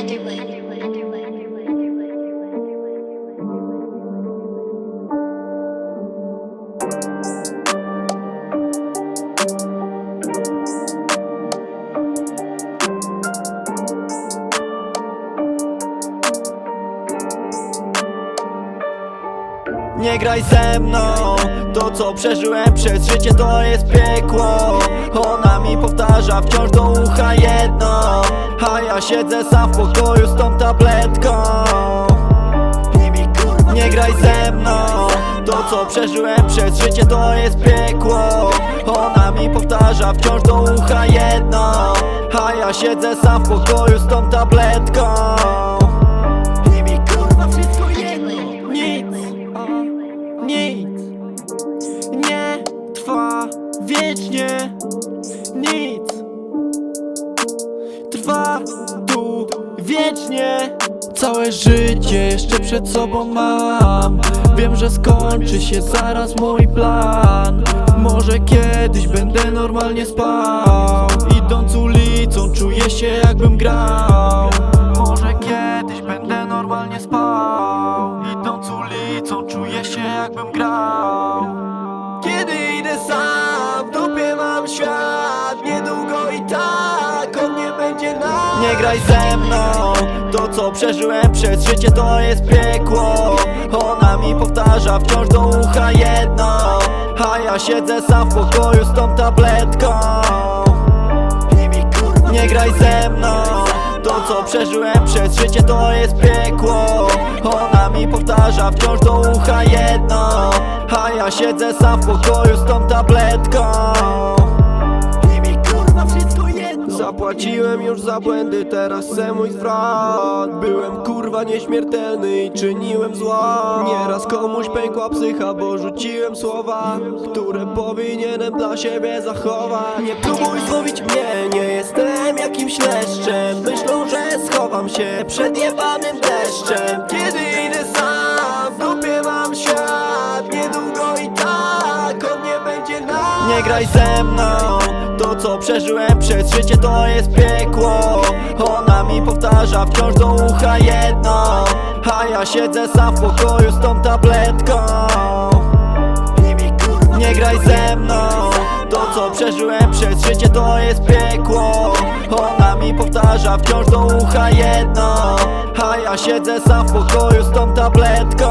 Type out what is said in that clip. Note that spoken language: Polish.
Nie graj ze mną. To co przeżyłem przez życie to jest piekło. Ona mi powtarza wciąż do ucha jedno. A ja siedzę sam w pokoju z tą tabletką. Nie graj ze mną. To co przeżyłem przez życie to jest piekło. Ona mi powtarza wciąż do ucha jedno. A ja siedzę sam w pokoju z tą tabletką. Nic. Nie trwa wiecznie. Nic Trwa tu wiecznie Całe życie jeszcze przed sobą mam. Wiem, że skończy się zaraz mój plan. Może kiedyś będę normalnie spał. Idąc ulicą czuję się jakbym grał. Może kiedyś będę normalnie spał. Idąc ulicą czuję się jakbym grał Nie graj ze mną, to co przeżyłem przez życie to jest piekło. Ona mi powtarza wciąż do ucha jedno. A ja siedzę sam w pokoju z tą tabletką. Nie graj ze mną. To co przeżyłem przez życie to jest piekło. Ona mi powtarza wciąż do ucha jedno. A ja siedzę sam w pokoju z tą tabletką Zapłaciłem już za błędy, teraz chcę mój zwrot. Byłem kurwa nieśmiertelny i czyniłem zła Nieraz komuś pękła psycha, bo rzuciłem słowa Które powinienem dla siebie zachować. Nie próbuj złowić mnie, nie jestem jakimś leszczem. Myślą, że schowam się przed jebanym deszczem Nie graj ze mną. To co przeżyłem przez życie to jest piekło. Ona mi powtarza wciąż do ucha jedno. A ja siedzę sam w pokoju z tą tabletką. Nie graj ze mną. To co przeżyłem przez życie to jest piekło. Ona mi powtarza wciąż do ucha jedno. A ja siedzę sam w pokoju z tą tabletką